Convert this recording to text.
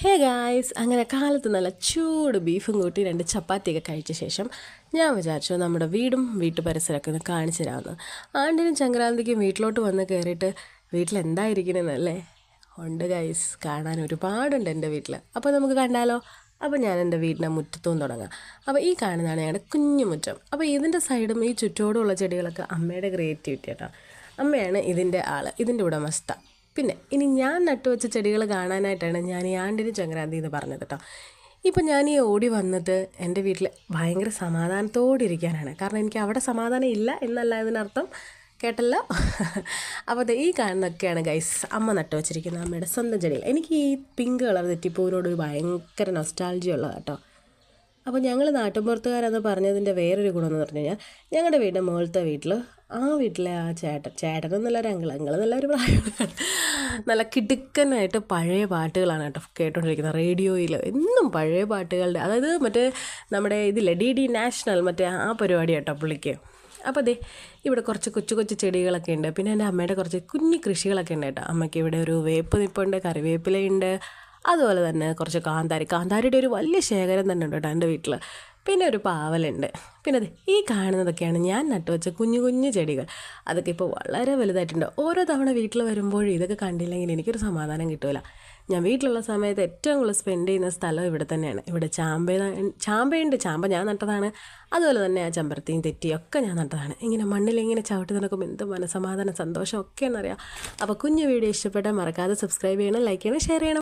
Hey guys അങ്ങനെ കാലത്ത് നല്ല ചൂട് ബീഫും കൂട്ടി രണ്ട് ചപ്പാത്തിയൊക്കെ കഴിച്ച ശേഷം ഞാൻ വിചാരിച്ചു നമ്മുടെ വീടും വീട്ടു പരിസരമൊക്കെ ഒന്ന് കാണിച്ചു തരാമെന്ന്. ആണ്ടിനും ചങ്കരാന്തിക്കും വീട്ടിലോട്ട് വന്ന് കയറിയിട്ട് വീട്ടിൽ എന്തായിരിക്കണമെന്നല്ലേ ഉണ്ട് ഗൈസ് കാണാൻ ഒരുപാടുണ്ട് എന്റെ വീട്ടിൽ അപ്പോൾ നമുക്ക് കണ്ടാലോ? അപ്പോൾ ഞാൻ എന്റെ വീടിന്റെ മുറ്റത്തും തുടങ്ങാം. അപ്പോൾ ഈ കാണുന്നതാണ് ഞങ്ങളുടെ കുഞ്ഞു മുറ്റം. അപ്പോൾ ഇതിന്റെ സൈഡും ഈ ചുറ്റോടുമുള്ള ചെടികളൊക്കെ അമ്മയുടെ ക്രിയേറ്റിവിറ്റി കേട്ടോ അമ്മയാണ് ഇതിന്റെ ആൾ ഇതിന്റെ ഉടമസ്ഥ. പിന്നെ ഇനി ഞാൻ നട്ടുവെച്ച ചെടികൾ കാണാനായിട്ടാണ് ഞാൻ ഈ ആണ്ടിന് സംക്രാന്തി എന്ന് പറഞ്ഞത് കേട്ടോ. ഇപ്പം ഞാൻ ഈ ഓടി വന്നത് എന്റെ വീട്ടിൽ ഭയങ്കര സമാധാനത്തോടെ ഇരിക്കാനാണ്. കാരണം എനിക്ക് അവിടെ സമാധാനം ഇല്ല എന്നല്ല ഇതിനർത്ഥം കേട്ടല്ലോ? അപ്പോൾ ഈ കാണുന്നൊക്കെയാണ് ഗൈസ് അമ്മ നട്ടു വെച്ചിരിക്കുന്ന അമ്മയുടെ സ്വന്തം ചെടികൾ. എനിക്ക് ഈ പിങ്ക് കളർ തെറ്റിപ്പൂവിനോട് ഒരു ഭയങ്കര നൊസ്റ്റാൾജി ഉള്ളതാട്ടോ കേട്ടോ. അപ്പോൾ ഞങ്ങൾ നാട്ടുമ്പുറത്തുകാരെന്ന് പറഞ്ഞതിന്റെ വേറൊരു ഗുണമെന്ന് പറഞ്ഞു കഴിഞ്ഞാൽ ഞങ്ങളുടെ വീടിന്റെ മുകളിലത്തെ വീട്ടിൽ ആ വീട്ടിലെ ആ ചേട്ടൻ ചേട്ടൻ ഒരു അങ്കിൾ അങ്കിൾ ഒരു പ്രായമാണ് നല്ല കിടുക്കനായിട്ട് പഴയ പാട്ടുകളാണ് കേട്ടോ കേട്ടോണ്ടിരിക്കുന്നത് റേഡിയോയിൽ എന്നും പഴയ പാട്ടുകളുടെ അതായത് മറ്റേ നമ്മുടെ ഇതിലെ ഡി ഡി നാഷണൽ മറ്റേ ആ പരിപാടി കേട്ടോ പുള്ളിക്ക്. അപ്പോൾ അതെ ഇവിടെ കുറച്ച് കൊച്ചു കൊച്ചു ചെടികളൊക്കെ ഉണ്ട്. പിന്നെ എന്റെ അമ്മയുടെ കുറച്ച് കുഞ്ഞു കൃഷികളൊക്കെ ഉണ്ട് കേട്ടോ. അമ്മയ്ക്ക് ഇവിടെ ഒരു വേപ്പ് നിപ്പുണ്ട് കറിവേപ്പിലയുണ്ട് അതുപോലെ തന്നെ കുറച്ച് കാന്താരി. കാന്താരിയുടെ ഒരു വലിയ ശേഖരം തന്നെ ഉണ്ട് കേട്ടോ എന്റെ വീട്ടിൽ. പിന്നെ ഒരു പാവലുണ്ട്. പിന്നെ അതെ ഈ കാണുന്നതൊക്കെയാണ് ഞാൻ നട്ടുവെച്ച കുഞ്ഞു കുഞ്ഞു ചെടികൾ. അതൊക്കെ ഇപ്പോൾ വളരെ വലുതായിട്ടുണ്ട്. ഓരോ തവണ വീട്ടിൽ വരുമ്പോഴും ഇതൊക്കെ കണ്ടില്ലെങ്കിൽ എനിക്കൊരു സമാധാനം കിട്ടില്ല ഞാൻ വീട്ടിലുള്ള സമയത്ത് ഏറ്റവും കൂടുതൽ സ്പെൻഡ് ചെയ്യുന്ന സ്ഥലം ഇവിടെ തന്നെയാണ്. ഇവിടെ ചാമ്പ ചാമ്പയുണ്ട്. ചാമ്പ ഞാൻ നട്ടതാണ്. അതുപോലെ തന്നെ ആ ചമ്പരത്തിയും തെറ്റിയൊക്കെ ഞാൻ നട്ടതാണ്. ഇങ്ങനെ മണ്ണിൽ ഇങ്ങനെ ചവിട്ടി നടക്കുമ്പോൾ എന്ത് മനസമാധാനം സന്തോഷം ഒക്കെ എന്നറിയാം അപ്പോൾ കുഞ്ഞു വീഡിയോ ഇഷ്ടപ്പെട്ടാൽ മറക്കാതെ സബ്സ്ക്രൈബ് ചെയ്യണം ലൈക്ക് ചെയ്യണം ഷെയർ ചെയ്യണം.